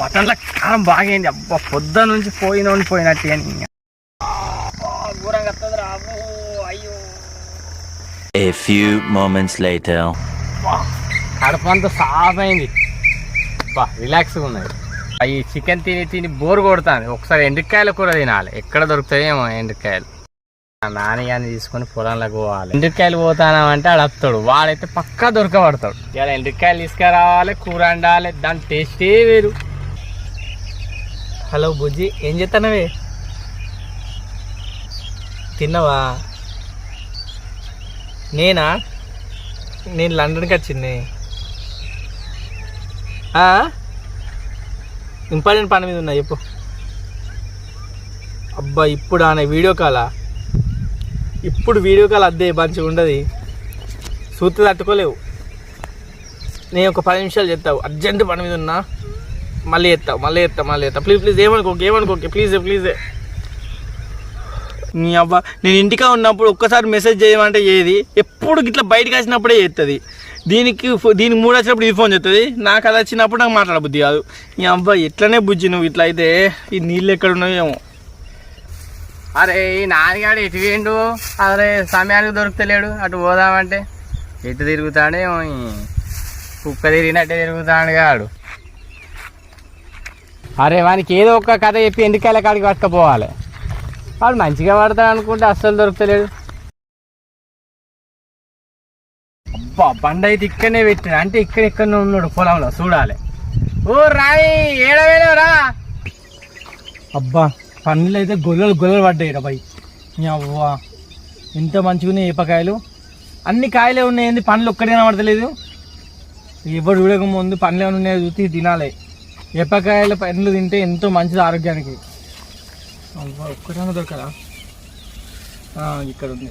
మటన్ల కారం బాగైంది. అబ్బా పొద్దు నుంచి పోయిన పోయినట్టు అని ఘోరంగా వస్తుంది రాబో అయ్యో A few moments later. కడుపు అంతా సాఫ్ అయింది బా రిలాక్స్గా ఉన్నది. అవి చికెన్ తిని తిని బోర్ కొడుతుంది. ఒకసారి ఎండ్రికాయల కూర తినాలి. ఎక్కడ దొరుకుతాయేమో ఎండ్రికాయలు ఆ నాన్నగారిని తీసుకొని పొలంలోకి పోవాలి. ఎండ్రికాయలు పోతానామంటే ఆడు వస్తాడు. వాడైతే పక్కా దొరకబడతాడు. ఇలా ఎండ్రికాయలు తీసుకురావాలి కూర వండాలి. దాని టేస్టే వేరు. హలో బుజ్జి ఏం చేస్తానవే తిన్నావా? నేనా? నేను లండన్కి వచ్చింది. ఇంపార్టెంట్ పని మీద ఉన్నా చెప్పు. అబ్బా ఇప్పుడు ఆనే వీడియో కాలా? ఇప్పుడు వీడియో కాల్ అద్దే మంచిగా ఉండదు. సూత్ర తట్టుకోలేవు. నేను ఒక పది నిమిషాలు చెప్తావు అర్జెంట్ పని మీద ఉన్నా. మళ్ళీ ఎత్తా మళ్ళీ ఎత్తా మళ్ళీ ఎత్తా. ప్లీజ్ ప్లీజ్ ఏమనుకోకే ఏమనుకోకే ప్లీజ్ ప్లీజ్ నీ అవ్వ నేను ఇంటికా ఉన్నప్పుడు ఒక్కసారి మెసేజ్ చేయమంటే ఏది? ఎప్పుడు ఇట్లా బయటకు వచ్చినప్పుడే చేస్తుంది దీనికి దీనికి మూడు వచ్చినప్పుడు ఇది ఫోన్ చేస్తుంది నాకు అది వచ్చినప్పుడు నాకు మాట్లాడబుద్ది కాదు. నీ అవ్వ ఎట్లనే బుజ్జి నువ్వు ఇట్లా అయితే ఈ నీళ్ళు ఎక్కడ ఉన్నాయేమో అరే ఈ నాన్నగాడు ఎటు వేయండు అరే సమయానికి దొరుకుతలేడు. అటు పోదామంటే. ఎటు తిరుగుతాడేమో కుక్క తిరిగినట్టే తిరుగుతాడు గాడు. అరే వానికి ఏదో ఒక కథ చెప్పి ఎండికాయల కాడికి పట్టుకపోవాలి? వాడు మంచిగా పడతాడు అనుకుంటే అస్సలు దొరుకుతలేడు అబ్బా బండి అయితే ఇక్కడనే పెట్టిన అంటే ఇక్కడ ఇక్కడనే ఉన్నాడు పొలంలో చూడాలి. ఓ రాయి ఏడవేనరా అబ్బా పండ్లు అయితే గొల్లలు గొల్లలు పడ్డాయి రా నీ అవ్వ ఎంత మంచిగా ఉన్నాయి ఏపకాయలు? అన్ని కాయలే ఉన్నాయి ఏంది? పండ్లు ఒక్కడైనా పడతలేదు. ఎవరు చూడక ముందు పండ్లు ఏమైనా ఉన్నాయో చూసి తినాలి. ఎప్పకాయల పండ్లు తింటే ఎంతో మంచిది ఆరోగ్యానికి. అవ్వ దొరకదా? ఇక్కడ ఉంది.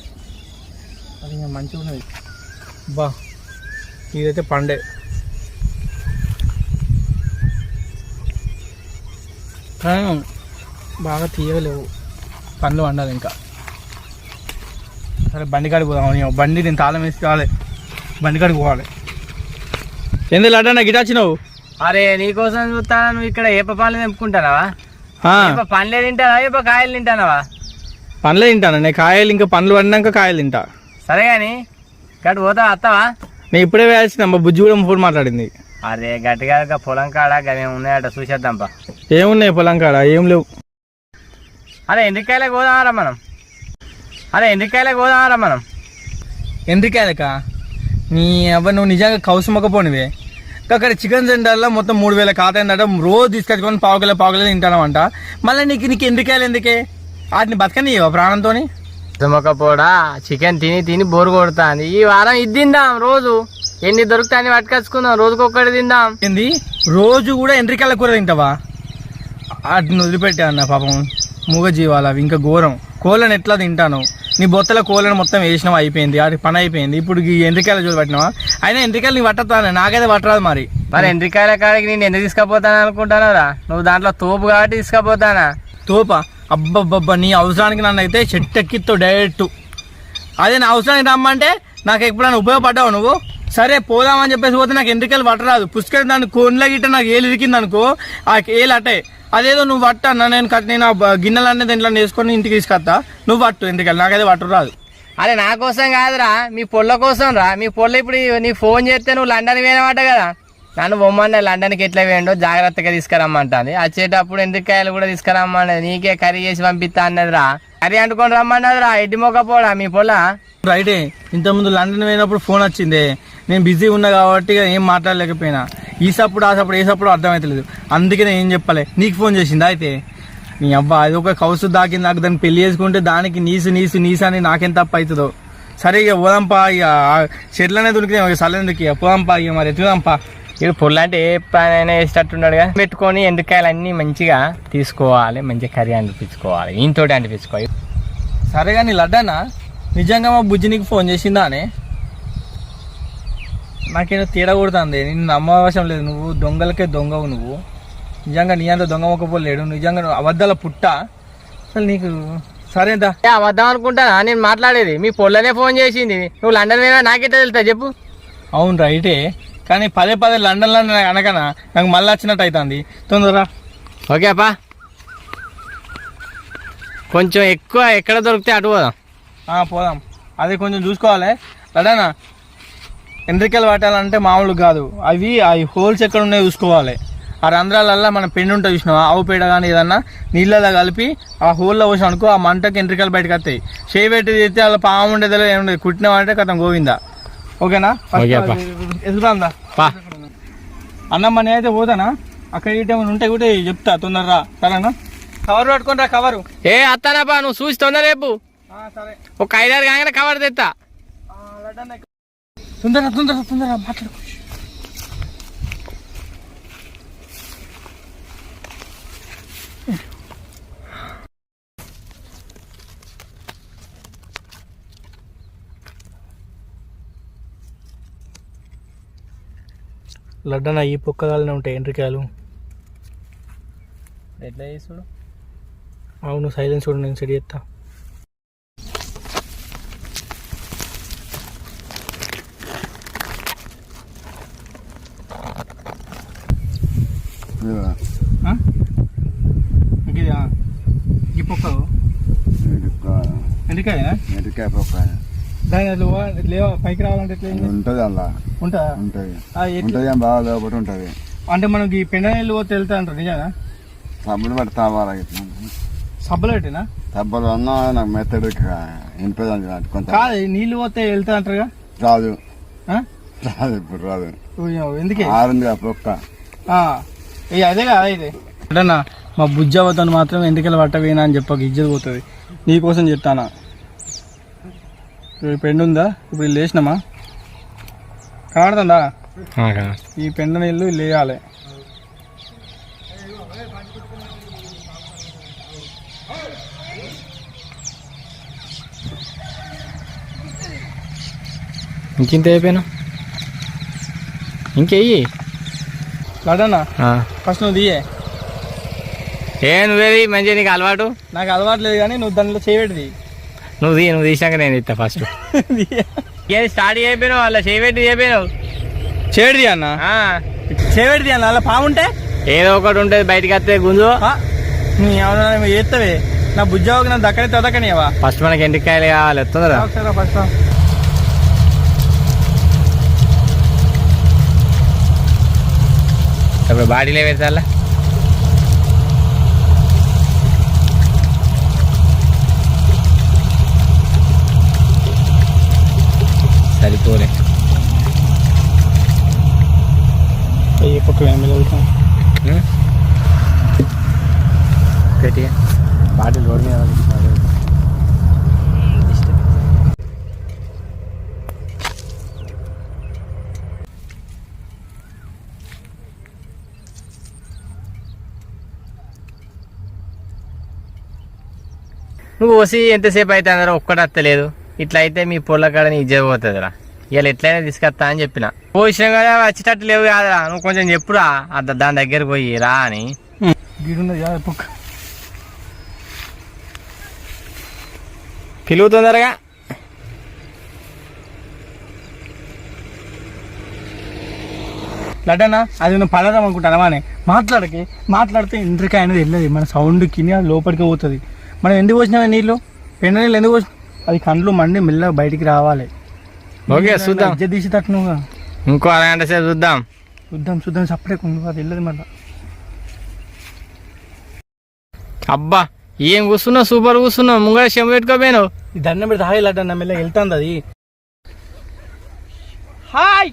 అది ఇంకా మంచిగా ఉన్నది. బా ఇదైతే పండే. కానీ బాగా తీయలేవు. పండ్లు వండాలి ఇంకా. సరే బండి కాడికి పోదాం బండి నేను తాళం వేసి కావాలి. బండి కాడికి పోవాలి. ఎందుకు అడ్డా నాకు గిట వచ్చినావు అరే నీకోసం చూస్తాను నువ్వు ఇక్కడ ఏప పండ్లు తెంపుకుంటానవా? ఏప పండ్లే తింటానా ఏప కాయలు తింటానవా? పండ్లే తింటాను నేను కాయలు ఇంకా పండ్లు వండినాక కాయలు తింటా. సరే కానీ గట్టు పోతా వస్తావా? నేను ఇప్పుడే వేయాల్సిన మా బుజ్జి కూడా ఫోన్ మాట్లాడింది. అరే గట్టిగా పొలం కాడ గవేం ఉన్నాయట చూసేద్దాంపా ఏమున్నాయి పొలం కాడ ఏం లేవు. అరే ఎండ్రికాయలకు పోదామరా మనం. అరే ఎండ్రికాయలకు పోదామరా మనం. ఎందుకేలక నీ అవ్వ నువ్వు నిజంగా కౌసుమకపోనివే అక్కడ చికెన్ సెంటర్లో మొత్తం మూడు వేల ఖాతా అయిందట రోజు తీసుకొచ్చుకొని పావు కిలో పావు కిలో తింటానంట మళ్ళీ నీకు నీకు ఎందుకేయాలి ఎందుకే? వాటిని బతకనియవా ప్రాణంతోని? తుమ్మకపోడా చికెన్ తిని తిని బోరు కొడుతుంది. ఈ వారం ఇది తిందాం రోజు. ఎన్ని దొరుకుతాయని పట్టుకొచ్చుకుందాం. రోజుకొక్కటి తిందాం. ఏంది? రోజు కూడా ఎండ్రికాయల కూర తింటావా? వాటిని వదిలిపెట్టా అన్న పాపం. మూగ జీవాలు అవి ఇంకా ఘోరం. కోళ్ళని ఎట్లా తింటాను? నీ బొత్తల కోళ్ళని మొత్తం వేసినావు? అయిపోయింది. వాటి పని అయిపోయింది. ఇప్పుడు ఈ ఎండ్రికాయల జోలు పట్టినావా? అయినా ఎండ్రికాయలు నీకు పట్టతాను నాకైతే పట్టరాదు మరి. మరి ఎండ్రికాయల కాడికి నేను ఎందుకు తీసుకుపోతాను అనుకుంటానరా నువ్వు దాంట్లో తోపు కాబట్టి తీసుకుపోతానా? తోప? అబ్బబ్బబ్బా నీ అవసరానికి నన్ను అయితే చెట్టు ఎక్కితో డైరెక్ట్ అదే నా అవసరానికి రమ్మంటే నాకు ఎప్పుడైనా ఉపయోగపడ్డావు నువ్వు? సరే పోదామని చెప్పేసి పోతే నాకు ఎండ్రికలు పట్టరాదు. పుష్కర దాన్ని కోన్ల గిట్ట నాకు ఏలు ఇరికింది అనుకో ఆ ఏలు అట్టే అదేదో నువ్వు పట్ట అన్న నేను కట్ నేను ఆ బ- గిన్నెలన్నీ దీంట్లో వేసుకొని ఇంటికి తీసుకొస్తా నువ్వు పట్టు ఎండ్రికలు నాకైతే పట్టు రాదు. అరే నా కోసం కాదురా. మీ పొల్ల కోసం రా. మీ పొల్ల ఇప్పుడు నీ ఫోన్ చేస్తే నువ్వు లండన్ పోయినమాట కదా. నన్ను బొమ్మన్న లండన్కి ఎట్లా వేయండో జాగ్రత్తగా తీసుకురమ్మంటుంది. వచ్చేటప్పుడు ఎండ్రికాయలు కూడా తీసుకురమ్మన్నది? నీకే కర్రీ చేసి పంపిస్తా అన్నదిరా. కర్రీ అంటుకొని రమ్మన్నదిరా. ఎడ్డి మొక్కపోడా మీ పొల్ల? రైటే ఇంతకుముందు లండన్ పోయినప్పుడు ఫోన్ వచ్చింది. నేను బిజీ ఉన్నా కాబట్టి ఏం మాట్లాడలేకపోయినా. ఈ సప్పుడు ఆ సప్పుడు ఏ సప్పుడు అర్థమవుతలేదు అందుకే నేను ఏం చెప్పలే? నీకు ఫోన్ చేసిందా అయితే? నీ అబ్బా అది ఒక కౌసు దాకి నాకు దాన్ని పెళ్ళి చేసుకుంటే దానికి నీసు నీసు నీసు అని నాకేం తప్ప అవుతుందో సరే ఇక పోదాంపా ఇక చెట్లనే దొరికితే సల్లెందుకు ఇక? పోదాంపా ఇక మరి ఎత్తుదాంపా. ఇక పొల్ల అంటే ఏ పనైనా వేసేటట్టున్నాడుగా పెట్టుకొని ఎండ్రికాయలు అన్నీ మంచిగా తీసుకోవాలి మంచిగా కర్రీ అనిపించుకోవాలి ఈయనతోటి అనిపించుకోవాలి. సరే కానీ లడ్డానా నిజంగా మా బుజ్జి నీకు ఫోన్ చేసిందా అనే నాకేదో తేడా కొడుతుంది. నిన్ను నమ్మవశం లేదు. నువ్వు దొంగలకే దొంగవు నువ్వు. నిజంగా నీ అంత దొంగ మొక్కపోలేడు నిజంగా నువ్వు అబద్ధాల పుట్ట. అసలు నీకు సరేదా ఏ, అబద్ధం అనుకుంటానా? నేను మాట్లాడేది. మీ పొల్లనే ఫోన్ చేసింది. నువ్వు లండన్ పోయినా నాకెట్లా తెలుస్తా చెప్పు. అవును రైటే కానీ పదే పదే లండన్ లండన్ అనకనా? నాకు మళ్ళీ వచ్చినట్టు అవుతుంది తొందరరా ఓకే అప్పా. కొంచెం ఎక్కువ ఎక్కడ దొరికితే అటు పోదాం. పోదాం. అది కొంచెం చూసుకోవాలి. లడనా ఎండ్రికలు పట్టాలంటే మామూలు కాదు. అవి అవి హోల్స్ ఎక్కడ ఉన్నాయో చూసుకోవాలి. ఆ రంధ్రాలల్లో మన పెండు ఉంటుంది చూసినావా? ఆవు పేడ కానీ ఏదన్నా నీళ్ళలో కలిపి ఆ హోల్లో పోసాం అనుకో ఆ మంటకి ఎంట్రికలు బయటకు వస్తాయి చేయి పెట్టి తీస్తే అలా పాము ఉండేది ఏముండదు. కుట్టినామంటే కథం గోవిందా. ఓకేనా. ఎదురుందా అన్నం మన అయితే పోతానా? అక్కడ ఏమైనా ఉంటే కూడా చెప్తా తొందరరా. సరేనా? కవర్ పట్టుకొని రా కవరు. ఏ అత్తానప్పా నువ్వు చూసి తొందర రేపు ఒక ఐదారు కాగానే కవర్ తెస్తా తొందర తొందర తొందర మాట్లాడు లడ్డన ఈ పొక్కగాలనే ఉంటాయి ఎండ్రికాయలు. ఎట్లా చేసుడు అవును సైలెన్స్ కూడా నేను సెట్ చేస్తా ఆ? ఇంక ఇది, ఆ. ఈ పొక్క ఎండ్రికాయ మెడికాయ పప్పు దాని లేవా- పైకి రావాలంటే ఎట్లా? ఉంటుంది అలా. ఉంటుందా. బాగా లోపల ఉంటుంది. అంటే మనకి పెండ నీళ్ళు పోతే వెళ్తా అంటారు నిజానా సబ్బులు పట్టి తావాలి ఇట్లా? సబ్బులు పెట్టినా? సబ్బులు అన్నా నాకు మెత్తడు కొంత. కాదు నీళ్ళు పోతే వెళ్తా అంటారుగా? రాదు? రాదు ఇప్పుడు రాదు. ఎందుకే? ఆరుంది పొక్క అదే కదా ఇది. అడన్నా మా బుజ్జవతను మాత్రం ఎందుకెళ్ళి పట్టవేనా అని చెప్పక ఇజ్జత్ పోతుంది. నీకోసం చెప్తానా? ఇప్పుడు పెండు ఉందా? ఇప్పుడు ఇల్లు వేసినామా కనబడుతుందా ఈ పెండ నీళ్ళు ఇల్లు వేయాలి ఇంకింత అయిపోయినా? ఇంకెయ్యి లడన్నా ఫస్ట్ నువ్వు తీయే. ఏ నువ్వేది? మంచిగా నీకు అలవాటు? నాకు అలవాటు లేదు కానీ నువ్వు దానిలో చేయబెట్టి నువ్వు తీ నువ్వు తీసాక నేను ఇస్తా ఫస్ట్ ఏది స్టార్ట్ చేయకపోయినావు అలా చేయబెట్టి చేయకపోయినావు చేయడిది అన్న. చేయబెడిది అన్న. అలా పాముంటే? ఏదో ఒకటి ఉంటుంది బయటికి వస్తే గుంజు. నీ ఏమన్నా చేస్తావే నా బుజ్జావుకి నా దక్కనే తదకనివా ఫస్ట్ మనకి ఎండికాయలు కావాలి? ఒకసారి ఫస్ట్ ఇప్పుడు బాడీలో పెట్టాలా సరిపోలే అయ్యే పక్క వెళ్తాం? గట్టిగా బాటిల్ రోడ్ మీద. నువ్వు వసి ఎంతసేపు అయితే అందరూ ఒక్కటి వస్తలేదు ఇట్లా అయితే మీ పొల కాడ నీ పోతుందిరా. ఇవాళ ఎట్లయినా తీసుకొస్తా అని చెప్పిన. పోసిన కదా వచ్చేటట్టు లేవు కాదురా. నువ్వు కొంచెం చెప్పురా. అద్ద- దాని దగ్గర పోయి రా అని. పిలువు తొందరగా లడ్డనా అది నువ్వు పడదాం అనుకుంటానవా అని మాట్లాడకి మాట్లాడితే ఇంద్రికాయ అనేది వెళ్ళదు. మన సౌండ్కి అది లోపలికి పోతుంది. మనం ఎందుకు పోసినావే నీళ్ళు? పెండ నీళ్ళు ఎందుకు పోసిన? అది కండ్లు మండి మెల్లగా బయటికి రావాలి. ఓకే చూద్దాం. ఇజ్జత్ తీసి తట్టునుగా ఇంకో అరగంట సేపు చూద్దాం. చూద్దాం చూద్దాం సపరేట్ ఉండు అది వెళ్ళదు మళ్ళీ. అబ్బా ఏం కూర్చున్నావు? సూపర్ కూర్చున్నావు. ముంగడ చెంబు పెట్టుకోపోయాను ఈ దండం పెడితే హాయ్ లడ్డన్న మెల్లగా వెళ్తుంది అది. హాయ్!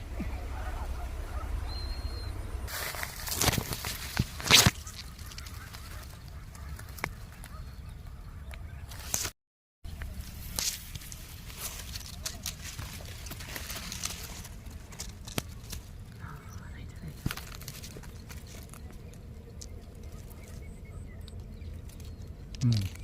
Mm.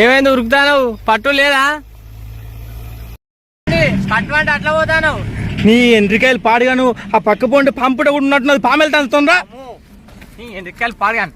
ఏమైంది ఉరుకుతాను పట్టు లేదా? పట్టు అంటే అట్లా పోతాను నీ ఎండ్రికాయలు పాడుగాను ఆ పక్క పోండి పంపుట కూడా ఉన్నట్టున్నది పామెలు తంతుందా నీ ఎండ్రికాయలు పాడగాను.